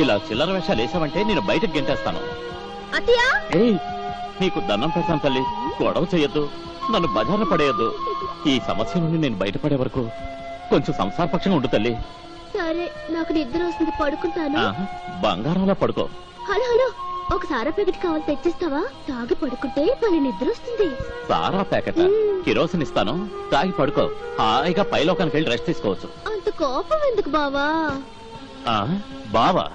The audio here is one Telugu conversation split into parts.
ఇలా చిల్లర వేషాలు వేసావంటే నేను బయటకు గెంటేస్తాను. ఏయ్ నీకు దండం పెడతాను తల్లి. గొడవ చేయొద్దు. నన్ను బజార్న పడేయొద్దు. ఈ సమస్య నుండి నేను బయటపడే వరకు కొంచెం సంసారపక్షంగా ఉండు తల్లి. సరే నాకు నిద్ర వస్తుంది. పడుకుంటాను. ఆ, బంగారంలో పడుకో. Hello hello. ఒక సారా ప్యాకెట్ కావాలి తెచ్చిస్తావా? తాగి పడుకుంటే భలే నిద్ర వస్తుంది. సారా ప్యాకెట్? కిరోసిన్ ఇస్తాను. తాగి పడుకో. హాయిగా పైలోకానికి వెళ్ళి రెస్ట్ తీసుకోవచ్చు. అంత కోపం ఎందుకు బావా? ఆ బావా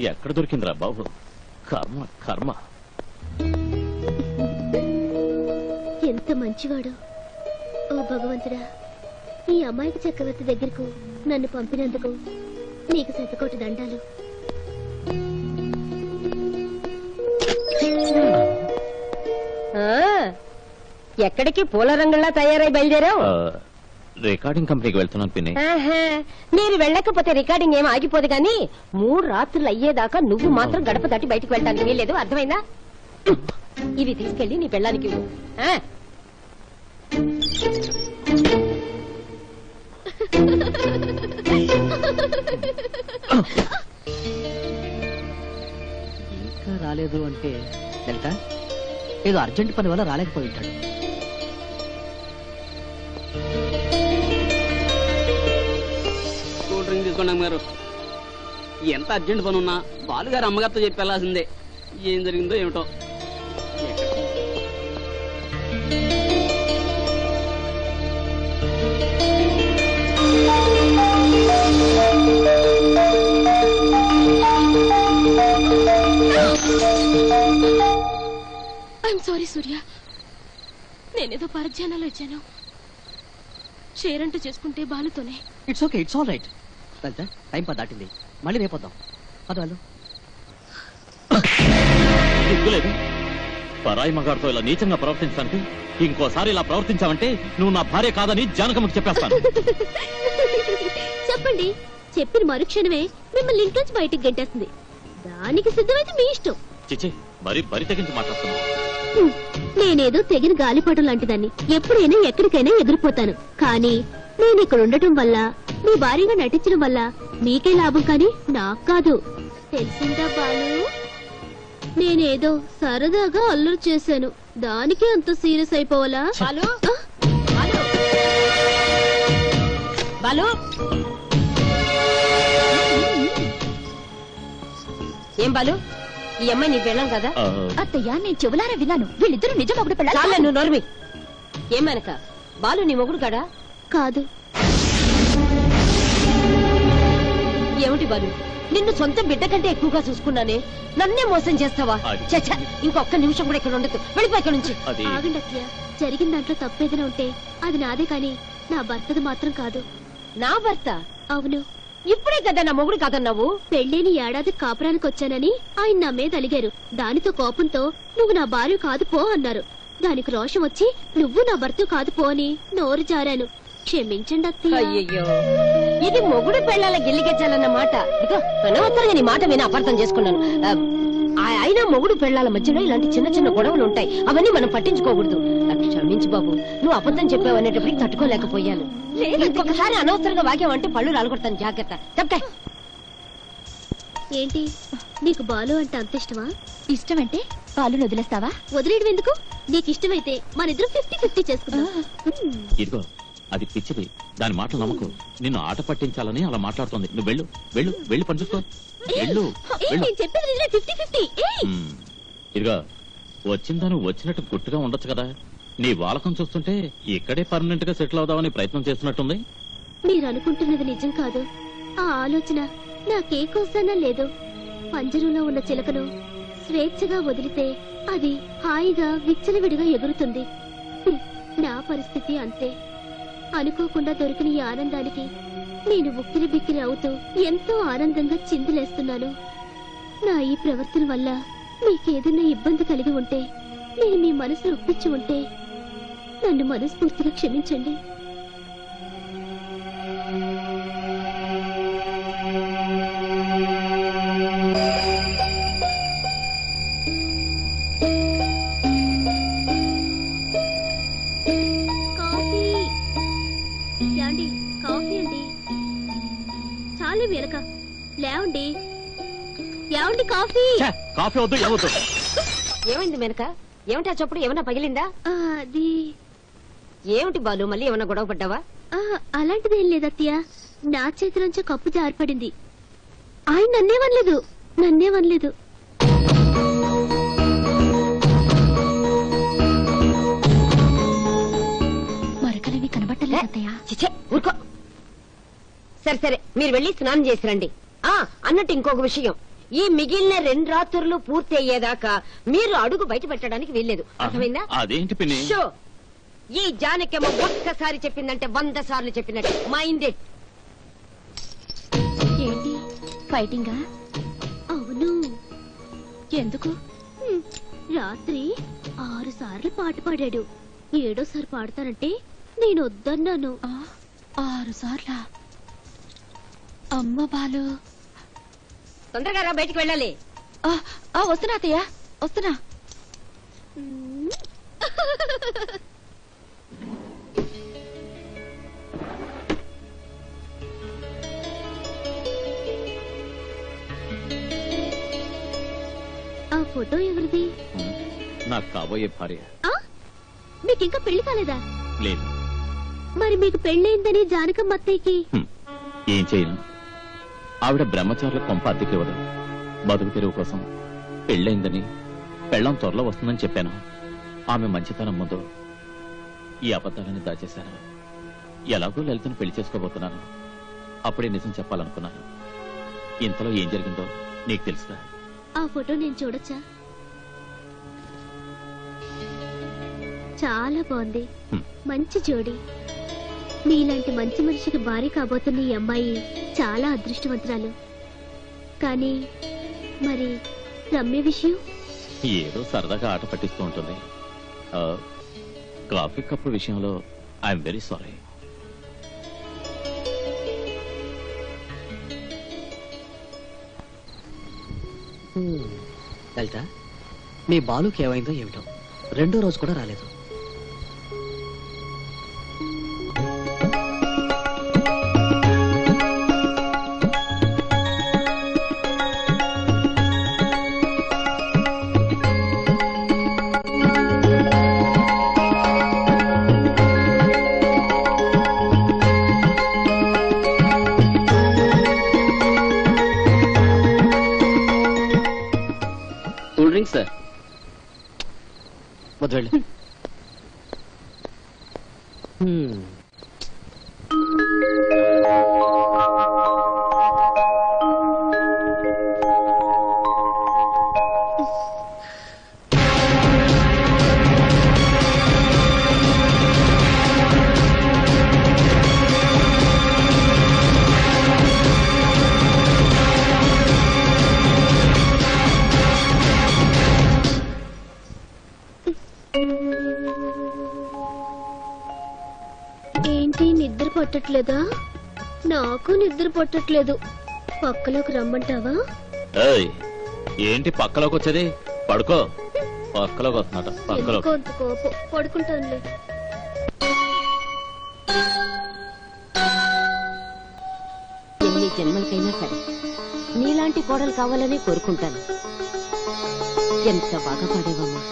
ఎక్కడ దొరికిందిరా బాబు? కర్మ కర్మ. ఎంత మంచివాడు. ఓ భగవంతుడా ఈ అమ్మాయికి చక్రవర్తి దగ్గరకు నన్ను పంపినందుకు నీకు శతకోటి దండాలు. ఎక్కడికి పూల రంగులా తయారై బయలుదేరావు? ఆ, రికార్డింగ్ కంపెనీకి వెళ్తున్నాను పిన్ని. ఆహా, మీరు వెళ్ళకపోతే రికార్డింగ్ ఏం ఆగిపోదు కానీ మూడు రాత్రులు అయ్యేదాకా నువ్వు మాత్రం గడప దాటి బయటకు వెళ్ళడానికి వీల్లేదు. అర్థమైందా? ఇవి తీసుకెళ్ళి నీ పెళ్ళానికి ఇవ్వు. ఆ, ఇంకా రాలేదు అంటే లలిత ఏదో అర్జెంట్ పని వల్ల రాలేకపోయి ఉంటాడు. డ్రింక్ తీసుకోండి అమ్మగారు. ఎంత అర్జెంట్ పని ఉన్నా బాలుగారు అమ్మగారితో చెప్పి వెళ్ళాల్సిందే. ఏం జరిగిందో ఏమిటో. ఐఎమ్ సారీ సూర్య నేనేదో పరధ్యానాలు ఇచ్చాను. షేర్ అంటూ చేసుకుంటే బాలుతోనే. It's okay it's all right Lalitha time పది దాటింది. మళ్ళీ రేపొద్దాం పద వెళ్ళు. సిగ్గులేదు పరాయి మగాడితో ఇలా నీచంగా ప్రవర్తించడానికి ఇంకోసారి ఇలా ప్రవర్తించావంటే నువ్వు నా భార్య కాదని జానకమ్మకి చెప్పేస్తాను. చెప్పండి. చెప్పిన మరుక్షణమే మిమ్మల్ని ఇంట్లోంచి బయటికి గంటేస్తుంది. దానికి సిద్ధమైతే మీ ఇష్టం. చిచి మరి బరి తెగించి మాట్లాడుతున్నావు. హ్మ్. నేనేదో తెగిన గాలిపటం లాంటిదాన్ని. ఎప్పుడైనా ఎక్కడికైనా ఎగిరిపోతాను. కానీ నేను ఇక్కడ ఉండటం వల్ల మీ భారీగా నటించడం వల్ల మీకే లాభం కానీ నాకు కాదు. తెలిసిందా బాలు? నేనేదో సరదాగా అల్లరి చేశాను. దానికి అంత సీరియస్ అయిపోవాలా? బాలు? బాలు? బాలు? ఏం బాలు? ఈ అమ్మాయి నీ పెళ్ళం కదా? అత్తయ్య నేను చెవులారా విన్నాను. వీళ్ళిద్దరు నిజం ఒకటి చాలే నువ్వు నోర్మి ఏమనక బాలు నీ మొగుడు కాడా? కాదు. ఏమిటి బాలు? నిన్ను సొంత బిడ్డ కంటే ఎక్కువగా చూసుకున్నానే. నన్నే మోసం చేస్తావా? అది- చచ్చ ఇంకొక్క నిమిషం కూడా ఇక్కడ ఉండదు వెళ్ళిపో ఇక్కడ నుంచి. అది. ఆగండి అత్తయ్య. జరిగిన దాంట్లో తప్పేదైనా ఉంటే అది నాదే కానీ నా భర్తది మాత్రం కాదు. నా భర్త? అవును. ఇప్పుడే కదా నా మొగుడు కాదన్నావు? పెళ్ళేని ఏడాది కాపురానికి వచ్చానని ఆయన నా మీద అలిగారు. దానితో కోపంతో నువ్వు నా భార్య కాదు పో అన్నారు. దానికి రోషం వచ్చి నువ్వు నా భర్త కాదు పో అని నోరు జారాను. క్షమించండి అత్తయ్య. అయ్యయ్యో. ఇది మొగుడు పెళ్ళాల గిల్లిగెచ్చాలన్న మాట. ఇదిగో అనవసరంగా నీ మాట విని అపార్థం చేసుకున్నాను. అయినా మొగుడు పెళ్ళాల మధ్యలో ఇలాంటి చిన్న చిన్న గొడవలు ఉంటాయి. అవన్నీ మనం పట్టించుకోకూడదు. క్షమించు బాబు. నువ్వు అబద్ధం చెప్పావు అనేటప్పటికి తట్టుకోలేకపోయాను. ఇంకొకసారి అనవసరంగా వాక్యావంటే పళ్ళు రాలగొడతాను. జాగ్రత్త. తప్పే ఏంటి? నీకు బాలు అంటే అంత ఇష్టమా? ఇష్టమంటే పాలు వదిలేస్తావా? వదిలేయడం ఎందుకు నీకు ఇష్టమైతే మన ఇద్దరు ఫిఫ్టీ ఫిఫ్టీ చేసుకుందాం అది పిచ్చిది. దాని మాటలు నమ్మకు. నిన్ను ఆట పట్టించాలని అలా మాట్లాడుతోంది. నువ్వు వెళ్ళు. వెళ్ళు. వెళ్ళి పని చూసుకో. వెళ్ళు. వెళ్ళు. నేను చెప్పేది నిజమే. ఫిఫ్టీ ఫిఫ్టీ ఉమ్, ఇదిగో వచ్చిందని వచ్చినట్టు గుట్టుగా ఉండొచ్చు కదా. నీ వాలకం చూస్తుంటే ఇక్కడే పర్మనెంట్గా సెటిల్ అవుదామని ప్రయత్నం చేస్తున్నట్టుంది. మీరు అనుకుంటున్నది నిజం కాదు. ఆ ఆలోచన నాకే కోసనా లేదు. పంజరంలో ఉన్న చిలకను స్వేచ్ఛగా వదిలితే అది హాయిగా విచ్చలవిడిగా ఎగురుతుంది. హ్మ్, నా పరిస్థితి అంతే. అనుకోకుండా దొరికిన ఈ ఆనందానికి నేను ఉక్కిరి బిక్కిరి అవుతూ ఎంతో ఆనందంగా చిందులేస్తున్నాను. నా ఈ ప్రవర్తన వల్ల మీకేదైనా ఇబ్బంది కలిగి ఉంటే నేను మీ మనసు ఒప్పించి ఉంటే నన్ను మనస్ఫూర్తిగా క్షమించండి. కాఫీ వద్దు ఏమొద్దు. ఏమైంది మెనక? ఏమిటి ఆ చప్పుడు? ఏమన్నా పగిలిందా? ఆ, అది ఏమిటి బాలు? మళ్ళీ ఏమన్నా గొడవ పడ్డావా? ఆ, అలాంటిదేం లేదు అత్తయ్య నా చేతిలోంచి కప్పు జారిపడింది. ఆయన నన్నేమనలేదు. నన్నేమనలేదు. మరకలేవి కనబట్టలేదు అత్తయ్య. చిచ్చే ఊరుకో. సరే సరే మీరు వెళ్ళి స్నానం చేసి రండి. ఆ అన్నట్టు ఇంకొక విషయం. ఈ మిగిలిన రెండు రాత్రులు పూర్తి అయ్యేదాకా మీరు అడుగు బయట పెట్టడానికి వీల్లేదు అర్థమైందా? అదేంటి పిన్ని? షో ఈ జానకేమో ఒక్కసారి చెప్పిందంటే వంద సార్లు చెప్పినట్టు. మైండ్ ఇట్ ఏంటి ఫైటింగా అవును. ఎందుకు? హ్మ్, రాత్రి ఆరు సార్లు పాట పాడాడు. ఏడోసారి పాడతానంటే నేను వద్దన్నాను. ఆ, ఆరు సార్లా? అమ్మ బాలు తొందరగా రా బయటికి వెళ్ళాలి. వస్తున్నా అత్తయ్య వస్తున్నా. ఆ ఫోటో ఎవరిది? నాకు కాబోయే భార్య. ఆ? మీకు ఇంకా పెళ్ళి కాలేదా? లేదు. మరి మీకు పెళ్ళైందని జానకమ్మ అత్తయ్యకి. ఏం చేయను? ఆవిడ బ్రహ్మచారుల కొంప అద్దెకివ్వదు బతుకు తెరువు కోసం పెళ్ళైందని పెళ్ళం త్వరలో వస్తుందని చెప్పాను. ఆమె మంచితనం ముందు ఈ అబద్ధాలని దాచేశాను. ఎలాగో లలితను పెళ్ళి చేసుకోబోతున్నాను. అప్పుడే నిజం చెప్పాలనుకున్నాను. ఇంతలో ఏం జరిగిందో నీకు తెలుసుగా. ఆ ఫోటో నేను చూడొచ్చా? చాలా బాగుంది. మంచి జోడి. మీలాంటి మంచి మనిషికి భార్య కాబోతున్న ఈ అమ్మాయి చాలా అదృష్టవంతురాలు. కానీ మరి రమ్య విషయం? ఏదో సరదాగా ఆట పట్టిస్తూ ఉంటుంది. కాఫీ కప్పు విషయంలో ఐఎమ్ వెరీ సారీ లలిత మీ బాలుకి ఏమైందో ఏమిటో? రెండో రోజు కూడా రాలేదు. వద్దు ఏంటి నిద్ర పట్టట్లేదా? నాకు నిద్ర పట్టట్లేదు. పక్కలోకి రమ్మంటావా? ఏయ్ ఏంటి పక్కలోకి వచ్చేది పడుకో పక్కలోకి. వస్తున్నట పక్కలో ఎందుకో అంత కోపం? పడుకుంటానులే. ఎన్ని జన్మలకైనా సరే నీలాంటి కోడలు కావాలని కోరుకుంటాను. ఎంత బాగా పాడేవమ్మా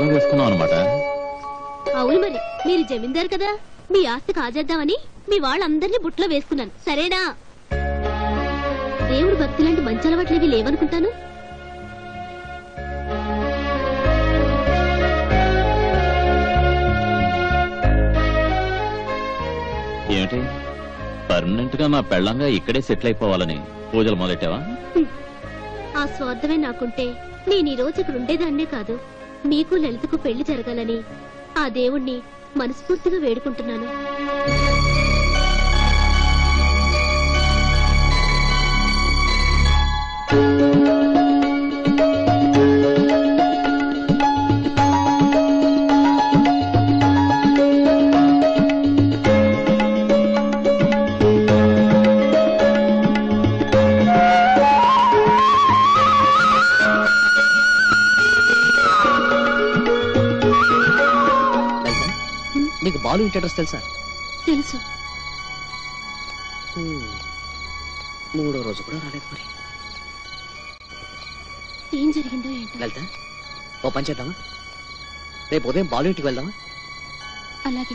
బొట్లో వేసుకున్నాం అనమాట అవును మరి మీరు జమీందారు కదా? మీ ఆస్తి కాజేద్దామని మీ వాళ్ళందరినీ బుట్లో వేసుకున్నాను. సరేనా? దేవుడు భక్తి లాంటి మంచి అలవాట్లేవి లేవనుకుంటాను? ఏమిటి? పర్మనెంట్గా నా పెళ్ళంగా ఇక్కడే సెటిల్ అయిపోవాలని పూజలు మొదలెట్టావా? ఆ స్వార్థమే నాకుంటే నేను ఈ రోజు ఇక్కడ ఉండేదాన్నే కాదు. మీకు లలితకు పెళ్ళి జరగాలని ఆ దేవుణ్ణి మనస్ఫూర్తిగా వేడుకుంటున్నాను. నీకు బాలు ఇంటి అడ్రస్ తెలుసా? తెలుసు. మూడో రోజు కూడా రాలేదు మరి. ఏం జరిగిందో ఏంటో? లలిత ఓ పని చేద్దామా? రేపు ఉదయం బాలు ఇంటికి వెళ్దామా? అలాగే.